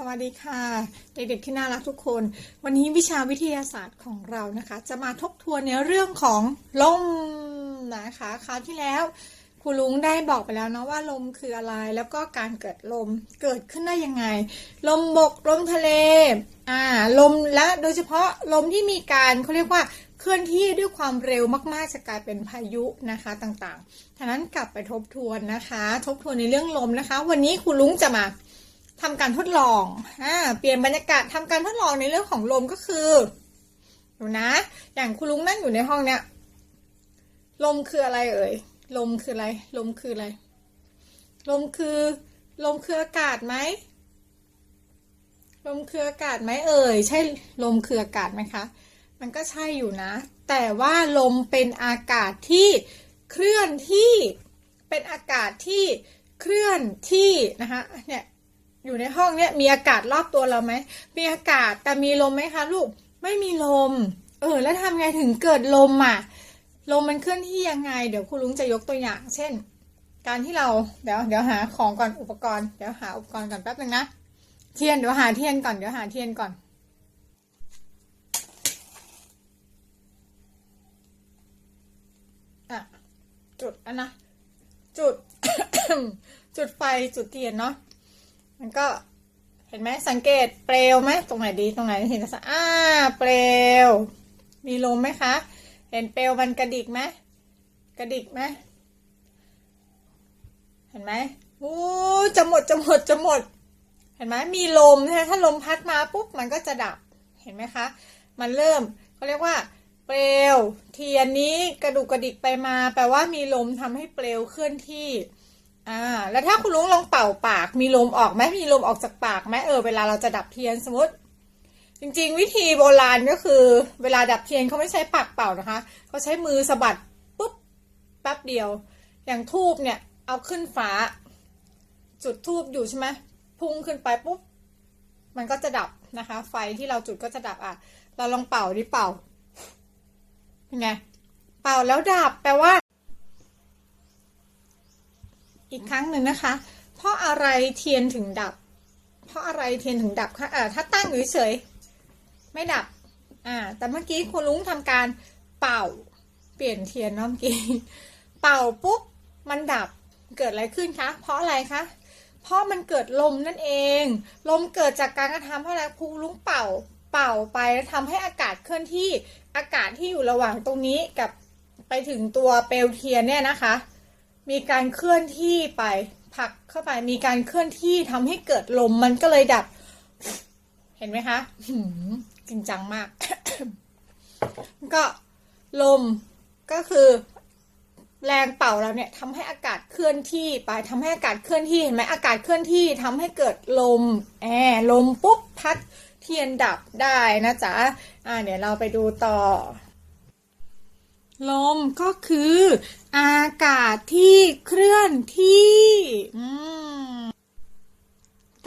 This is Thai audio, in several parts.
สวัสดีค่ะ เด็กๆที่น่ารักทุกคน วันนี้วิชาวิทยาศาสตร์ของเรานะคะ จะมาทบทวนในเรื่องของลมนะคะคราวที่แล้วครูลุงได้บอกไปแล้วเนาะว่าลมคืออะไรแล้วก็การเกิดลมเกิดขึ้นได้ยังไง ลมบกลมทะเลอ่าลมและโดยเฉพาะลมที่มีการเขาเรียกว่าเคลื่อนที่ด้วยความเร็วมาก ๆ จะกลายเป็นพายุนะคะต่างๆฉะนั้นกลับไปทบทวนนะคะ ทบทวนในเรื่องลมนะคะ วันนี้ครูลุงจะมา ทำการทดลองอ่าเปลี่ยนบรรยากาศทำการทดลองในเรื่องของลมก็คือดูนะ อย่างคุณลุงนั่งอยู่ในห้องเนี้ย ลมคืออะไรเอ่ย ลมคืออะไร ลมคืออะไร ลมคือ ลมคืออากาศไหม ลมคืออากาศไหมเอ่ย ใช่ลมคืออากาศไหมคะ มันก็ใช่อยู่นะ แต่ว่าลมเป็นอากาศที่เคลื่อนที่ เป็นอากาศที่เคลื่อนที่นะคะ เนี่ย อยู่ในห้องเนี่ยมีอากาศรอบตัวเราไหมมีอากาศแต่มีลมไหมคะลูกไม่มีลม เออ แล้วทำไงถึงเกิดลมอะลมมันเคลื่อนที่ยังไง เดี๋ยวคุณลุงจะยกตัวอย่าง เช่น การที่เราเดี๋ยวเดี๋ยวหาของก่อนอุปกรณ์เดี๋ยวหาอุปกรณ์ก่อนแป๊บนึงนะเทียนเดี๋ยวหาเทียนก่อนเดี๋ยวหาเทียนก่อนอะจุดอันนะจุดจุดไฟจุดเทียนเนาะ มันก็เห็นไหมสังเกตเปลวไหมตรงไหนดีตรงไหนเห็นสักอ่าเปลว มีลมไหมคะ เห็นเปลวมันกระดิกไหมกระดิกไหมเห็นไหมโอ้จะหมดจะหมดจะหมด เห็นไหมมีลมใช่ถ้าลมพัดมาปุ๊บมันก็จะดับเห็นไหมคะ มันเริ่มเขาเรียกว่า เปลว เทียนนี้กระดุกกระดิกไปมา แปลว่ามีลมทำให้เปลวเคลื่อนที่ อ่า แล้วถ้าคุณลุงลองเป่าปาก มีลมออกไหมมีลมออกจากปากไหมเออเวลาเราจะดับเทียนสมมติ จริง ๆ วิธีโบราณก็คือ เวลาดับเทียนเขาไม่ใช้ปากเป่านะคะเขาใช้มือสะบัดปุ๊บแป๊บเดียว อย่างทูบเนี่ย เอาขึ้นฟ้า จุดทูบอยู่ใช่ไหมพุ่งขึ้นไปปุ๊บมันก็จะดับนะคะ ไฟที่เราจุดก็จะดับอะ เราลองเป่าดิเป่าเป็นไงเป่าแล้วดับแปลว่า อีกครั้งหนึ่งนะคะ เพราะอะไรเทียนถึงดับ เพราะอะไรเทียนถึงดับคะอ่าถ้าตั้งอยู่เฉยๆไม่ดับอ่าแต่เมื่อกี้คุณลุงทำการเป่าเปลี่ยนเทียนเนาะเมื่อกี้เป่าปุ๊บมันดับเกิดอะไรขึ้นคะ เพราะอะไรคะเพราะมันเกิดลมนั่นเอง ลมเกิดจากการกระทำเพราะอะไรครูลุงเป่าเป่าไปแล้วทำให้อากาศเคลื่อนที่อากาศที่อยู่ระหว่างตรงนี้กับไปถึงตัวเปลวเทียนเนี่ยนะคะ มีการเคลื่อนที่ไปผักเข้าไปมีการเคลื่อนที่ทำให้เกิดลมมันก็เลยดับ เห็นไหมคะจริงจังมาก ก็ลมก็คือแรงเป่าเราเนี่ยทำให้อากาศเคลื่อนที่ไปทำให้อากาศเคลื่อนที่เห็นไหมอากาศเคลื่อนที่ทำให้เกิดลมแอร์ลมปุ๊บพัดเทียนดับได้นะจ๊ะอ่าเดี๋ยวเราไปดูต่อ ลมก็คืออากาศที่เคลื่อนที่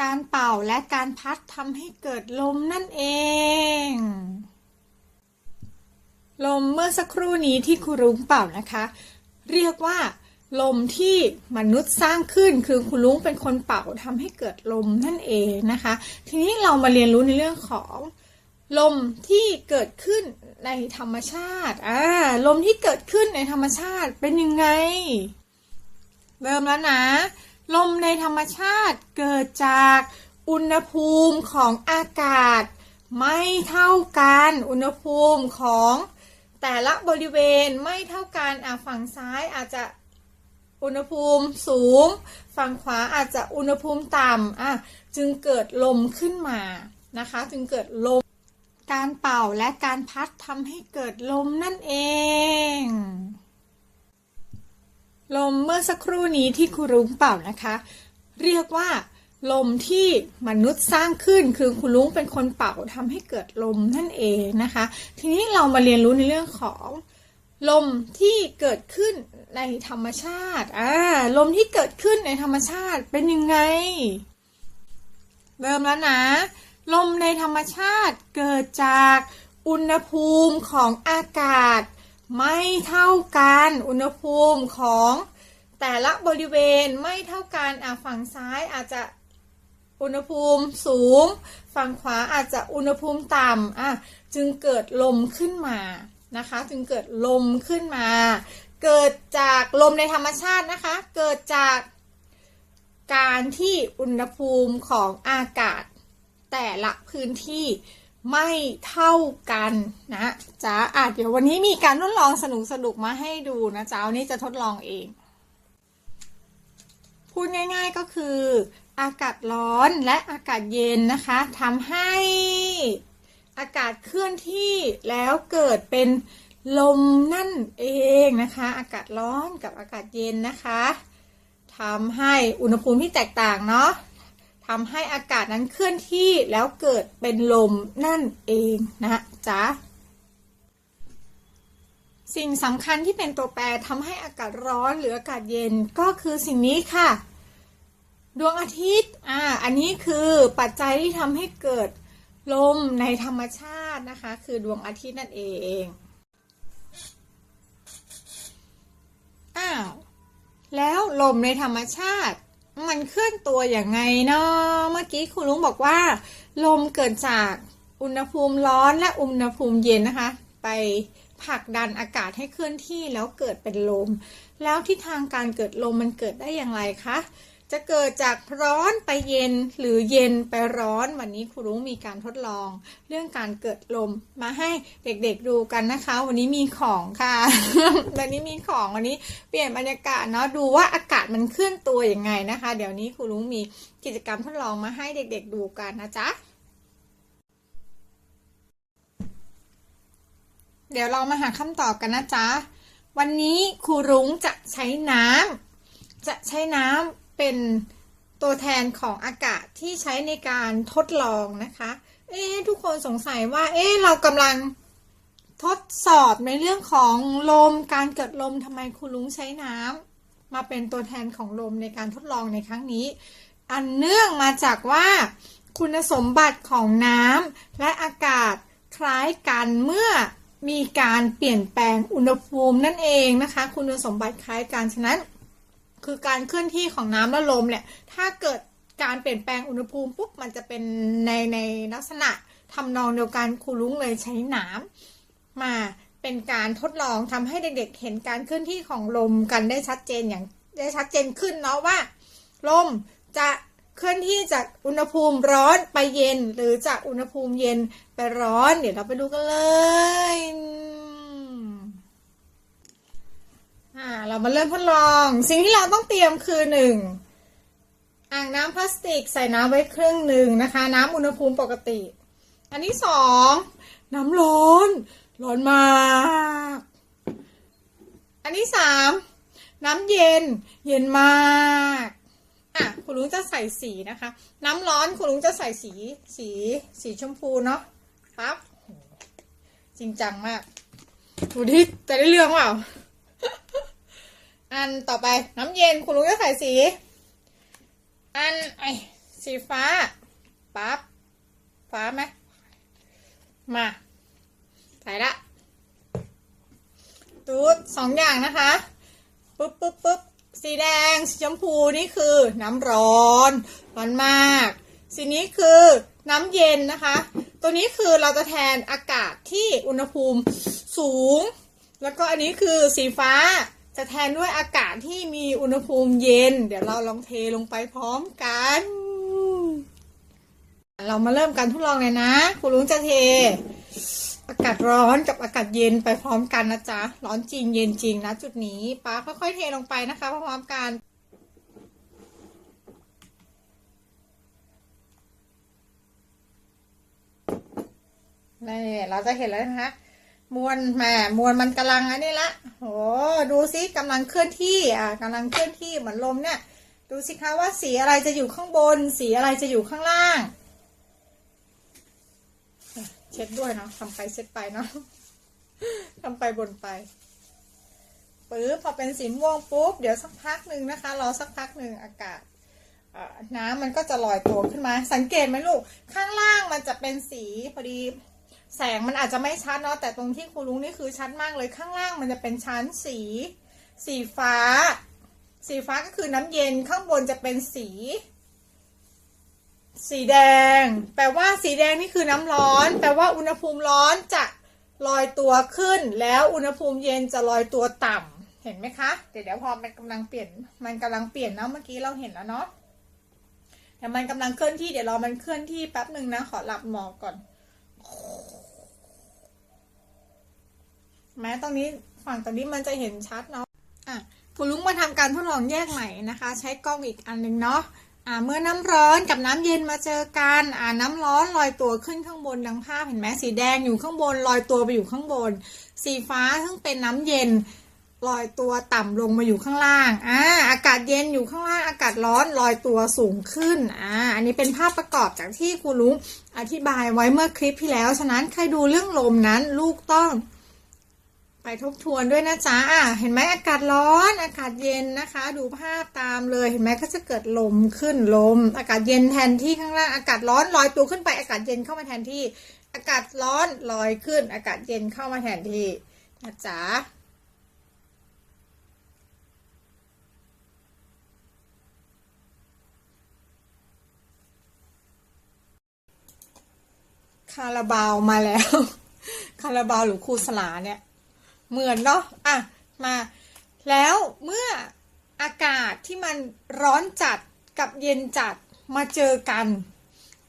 การเป่าและการพัดทำให้เกิดลมนั่นเอง ลมเมื่อสักครู่นี้ที่ครูรุ้งเป่านะคะ เรียกว่า ลมที่มนุษย์สร้างขึ้นคือคุณลุงเป็นคนเป่าทำให้เกิดลมนั่นเองนะคะ ทีนี้เรามาเรียนรู้ในเรื่องของ ลมที่เกิดขึ้น ในธรรมชาติอ่าลมที่เกิดขึ้นในธรรมชาติเป็นยังไง เริ่มแล้วนะ ลมในธรรมชาติเกิดจากอุณหภูมิของอากาศ ไม่เท่ากันอุณหภูมิของแต่ละบริเวณไม่เท่ากันอะฝั่งซ้ายอาจจะอุณหภูมิสูง ฝั่งขวาอาจจะอุณหภูมิต่ำอะจึงเกิดลมขึ้นมานะคะ จึงเกิดลม การเป่าและการพัดทำให้เกิดลมนั่นเอง ลมเมื่อสักครู่นี้ที่ครูรุ้งเป่านะคะ เรียกว่า ลมที่มนุษย์สร้างขึ้นคือคุณลุงเป็นคนเป่าทำให้เกิดลมนั่นเองนะคะ ทีนี้เรามาเรียนรู้ในเรื่องของลมที่เกิดขึ้นในธรรมชาติอ่าลมที่เกิดขึ้นในธรรมชาติเป็นยังไง เริ่มแล้วนะ ลมในธรรมชาติเกิดจากอุณหภูมิของอากาศ ไม่เท่ากันอุณหภูมิของแต่ละบริเวณไม่เท่ากันอะฝั่งซ้ายอาจจะอุณหภูมิสูง ฝั่งขวาอาจจะอุณหภูมิต่ำอะจึงเกิดลมขึ้นมานะคะ จึงเกิดลมขึ้นมา เกิดจากลมในธรรมชาตินะคะ เกิดจากการที่อุณหภูมิของอากาศ แต่ละพื้นที่ไม่เท่ากันนะจ๊ะอะเดี๋ยววันนี้มีการทดลองสนุกสนุกมาให้ดูนะจ๊ะวันนี้จะทดลองเอง พูดง่าย ๆก็คือ อากาศร้อนและอากาศเย็นนะคะทำให้อากาศเคลื่อนที่แล้วเกิดเป็นลมนั่นเองนะคะ อากาศร้อนกับอากาศเย็นนะคะทำให้อุณหภูมิที่แตกต่างเนาะ ทำให้อากาศนั้นเคลื่อนที่แล้วเกิดเป็นลมนั่นเองนะจ๊ะสิ่งสำคัญที่เป็นตัวแปรทำให้อากาศร้อนหรืออากาศเย็นก็คือสิ่งนี้ค่ะ ดวงอาทิตย์อ่าอันนี้คือปัจจัยที่ทำให้เกิดลมในธรรมชาตินะคะ คือดวงอาทิตย์นั่นเองอ้าวแล้วลมในธรรมชาติ มันเคลื่อนตัวอย่างไงเนาะเมื่อกี้คุณลุงบอกว่า ลมเกิดจากอุณหภูมิร้อนและอุณหภูมิเย็นนะคะ ไปผลักดันอากาศให้เคลื่อนที่แล้วเกิดเป็นลม แล้วทิศทางการเกิดลมมันเกิดได้อย่างไรคะ จะเกิดจากร้อนไปเย็นหรือเย็นไปร้อนวันนี้ครูรุ้งมีการทดลอง เรื่องการเกิดลมมาให้เด็กๆดูกันนะคะ วันนี้มีของค่ะ วันนี้มีของวันนี้เปลี่ยนบรรยากาศเนาะดูว่าอากาศมันเคลื่อนตัวยังไงนะคะ เดี๋ยวนี้ครูรุ้งมีกิจกรรมทดลองมาให้เด็กๆดูกันนะจ๊ะเดี๋ยวเรามาหาคำตอบกันนะจ๊ะ วันนี้ครูรุ้งจะใช้น้ำจะใช้น้ำ เป็นตัวแทนของอากาศที่ใช้ในการทดลองนะคะ เอ๊ทุกคนสงสัยว่า เอ๊เรากำลังทดสอบในเรื่องของลมการเกิดลมทำไมครูรุ้งใช้น้ำมาเป็นตัวแทนของลมในการทดลองในครั้งนี้ อันเนื่องมาจากว่าคุณสมบัติของน้ำและอากาศคล้ายกันเมื่อมีการเปลี่ยนแปลงอุณหภูมินั่นเองนะคะ คุณสมบัติคล้ายกันฉะนั้น คือการเคลื่อนที่ของน้ำและลมเนี่ยถ้าเกิดการเปลี่ยนแปลงอุณหภูมิปุ๊บมันจะเป็นในในลักษณะทำนองเดียวกันครูลุงเลยใช้น้ำมาเป็นการทดลองทำให้เด็กๆ เห็นการเคลื่อนที่ของลมกันได้ชัดเจนอย่างได้ชัดเจนขึ้นเนาะว่า ลมจะเคลื่อนที่จากอุณหภูมิร้อนไปเย็น หรือจากอุณหภูมิเย็นไปร้อน เดี๋ยวเราไปดูกันเลย อ่าเรามาเริ่มทดลอง สิ่งที่เราต้องเตรียมคือหนึ่งอ่างน้ำพลาสติกใส่น้ำไว้ครึ่งหนึ่งนะคะ น้ำอุณหภูมิปกติ อันที่สองน้ำร้อนร้อนมาก อันที่สามน้ำเย็นเย็นมากอะคุณลุงจะใส่สีนะคะ น้ำร้อนคุณลุงจะใส่สีสีสีชมพูเนาะปั๊บจริงจังมากดูดิจะได้เรื่องเปล่า อันต่อไปน้ำเย็นคุณลุงจะใส่สี อันไอสีฟ้าปั๊บฟ้าไหมมา ใส่ละตูดสองอย่างนะคะปุ๊บปุ๊บปุ๊บสีแดงสีชมพูนี่คือน้ำร้อนร้อนมาก สีนี้คือน้ำเย็นนะคะ ตัวนี้คือเราจะแทนอากาศที่อุณหภูมิสูง แล้วก็อันนี้คือสีฟ้า จะแทนด้วยอากาศที่มีอุณหภูมิเย็น เดี๋ยวเราลองเทลงไปพร้อมกัน เรามาเริ่มการทดลองเลยนะคุณลุงจะเท อากาศร้อนกับอากาศเย็นไปพร้อมกันนะจ๊ะ ร้อนจริงเย็นจริงนะ จุดนี้ป้าค่อยๆเทลงไปนะคะพร้อมๆกันนี่เราจะเห็นแล้วนะคะ มวลแหมมวลมันกำลังอันนี้ละโหดูสิกำลังเคลื่อนที่อะกำลังเคลื่อนที่เหมือนลมเนี่ย ดูสิคะว่าสีอะไรจะอยู่ข้างบน สีอะไรจะอยู่ข้างล่าง เช็ดด้วยเนาะทำไปเช็ดไปเนาะทำไปบนไปปื๊บพอเป็นสีม่วงปุ๊บเดี๋ยวสักพักหนึ่งนะคะรอสักพักหนึ่งอากาศน้ำมันก็จะลอยตัวขึ้นมา สังเกตไหมลูก ข้างล่างมันจะเป็นสีพอดี แสงมันอาจจะไม่ชัดเนาะแต่ตรงที่ครูลุงนี่คือชัดมากเลยข้างล่างมันจะเป็นชั้นสี สีฟ้า สีฟ้าก็คือน้ำเย็นข้างบนจะเป็นสี สีแดง แปลว่าสีแดงนี่คือน้ำร้อน แปลว่าอุณหภูมิร้อนจะลอยตัวขึ้น แล้วอุณหภูมิเย็นจะลอยตัวต่ำเห็นไหมคะ เดี๋ยวเดี๋ยวพอมันกำลังเปลี่ยน มันกำลังเปลี่ยนเนาะเมื่อกี้เราเห็นแล้วเนาะแต่มันกำลังเคลื่อนที่เดี๋ยวรอมันเคลื่อนที่แป๊บหนึ่งนะขอหลับหมอกก่อน แม้ตรงนี้ฝั่งตรงนี้มันจะเห็นชัดเนาะอะคุณลุงมาทำการทดลองแยกใหม่นะคะ ใช้กล้องอีกอันหนึ่งเนาะอ่าเมื่อน้ำร้อนกับน้ำเย็นมาเจอกันอ่าน้ำร้อนลอยตัวขึ้นข้างบนดังภาพเห็นไหมสีแดงอยู่ข้างบนลอยตัวไปอยู่ข้างบน สีฟ้าซึ่งเป็นน้ำเย็นลอยตัวต่ำลงมาอยู่ข้างล่างอ่าอากาศเย็นอยู่ข้างล่างอากาศร้อนลอยตัวสูงขึ้นอ่าอันนี้เป็นภาพประกอบจากที่ครูลุงอธิบายไว้เมื่อคลิปที่แล้ว ฉะนั้นใครดูเรื่องลมนั้นลูกต้อง ไปทบทวนด้วยนะจ๊ะอะเห็นไหมอากาศร้อนอากาศเย็นนะคะ ดูภาพตามเลยเห็นไหมก็จะเกิดลมขึ้นลม อากาศเย็นแทนที่ข้างล่างอากาศร้อนลอยตัวขึ้นไปอากาศเย็นเข้ามาแทนที่ อากาศร้อนลอยขึ้น อากาศเย็นเข้ามาแทนที่นะจ๊ะคาราบาวมาแล้ว คาราบาวหรือครูสลาเนี่ย เหมือนเนาะอะมาแล้วเมื่ออากาศที่มันร้อนจัดกับเย็นจัดมาเจอกัน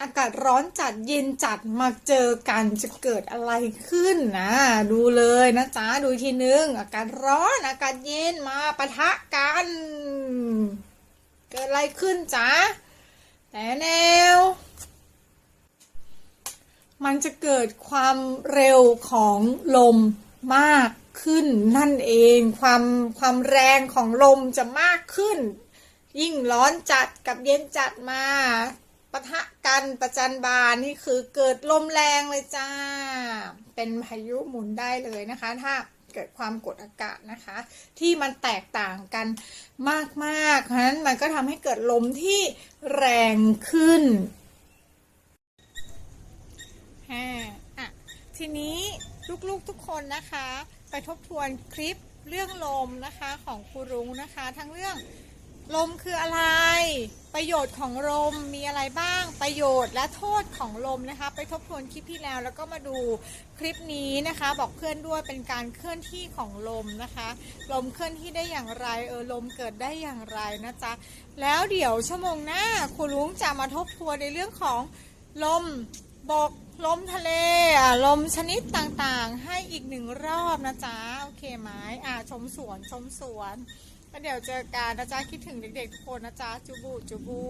อากาศร้อนจัดเย็นจัดมาเจอกันจะเกิดอะไรขึ้นนะ ดูเลยนะจ๊ะดูทีนึง อากาศร้อนอากาศเย็นมาปะทะกัน เกิดอะไรขึ้นจ๊ะแต่แนว มันจะเกิดความเร็วของลมมาก ขึ้นนั่นเองความความแรงของลมจะมากขึ้น ยิ่งร้อนจัดกับเย็นจัดมาปะทะกันประจันบานนี่คือเกิดลมแรงเลยจ้า เป็นพายุหมุนได้เลยนะคะ ถ้าเกิดความกดอากาศนะคะ ที่มันแตกต่างกันมากๆเพราะฉะนั้นมันก็ทำให้เกิดลมที่แรงขึ้นอ่อทีนี้ลูกๆทุกคนนะคะ ไปทบทวนคลิปเรื่องลมนะคะของครูรุ้งนะคะ ทั้งเรื่องลมคืออะไร ประโยชน์ของลมมีอะไรบ้าง ประโยชน์และโทษของลมนะคะ ไปทบทวนคลิปที่แล้วแล้วก็มาดูคลิปนี้นะคะ บอกเพื่อนด้วยเป็นการเคลื่อนที่ของลมนะคะ ลมเคลื่อนที่ได้อย่างไรเออลมเกิดได้อย่างไรนะจ๊ะแล้วเดี๋ยวชั่วโมงหน้าครูรุ้งจะมาทบทวนในเรื่องของลมบก ลมทะเลอะลมชนิดต่างๆ ให้อีกหนึ่งรอบนะจ๊ะโอเคไหมอะชมสวนชมสวนแล้วเดี๋ยวเจอกันนะจ๊ะคิดถึงเด็กๆทุกคนนะจ๊ะจูบูจูบู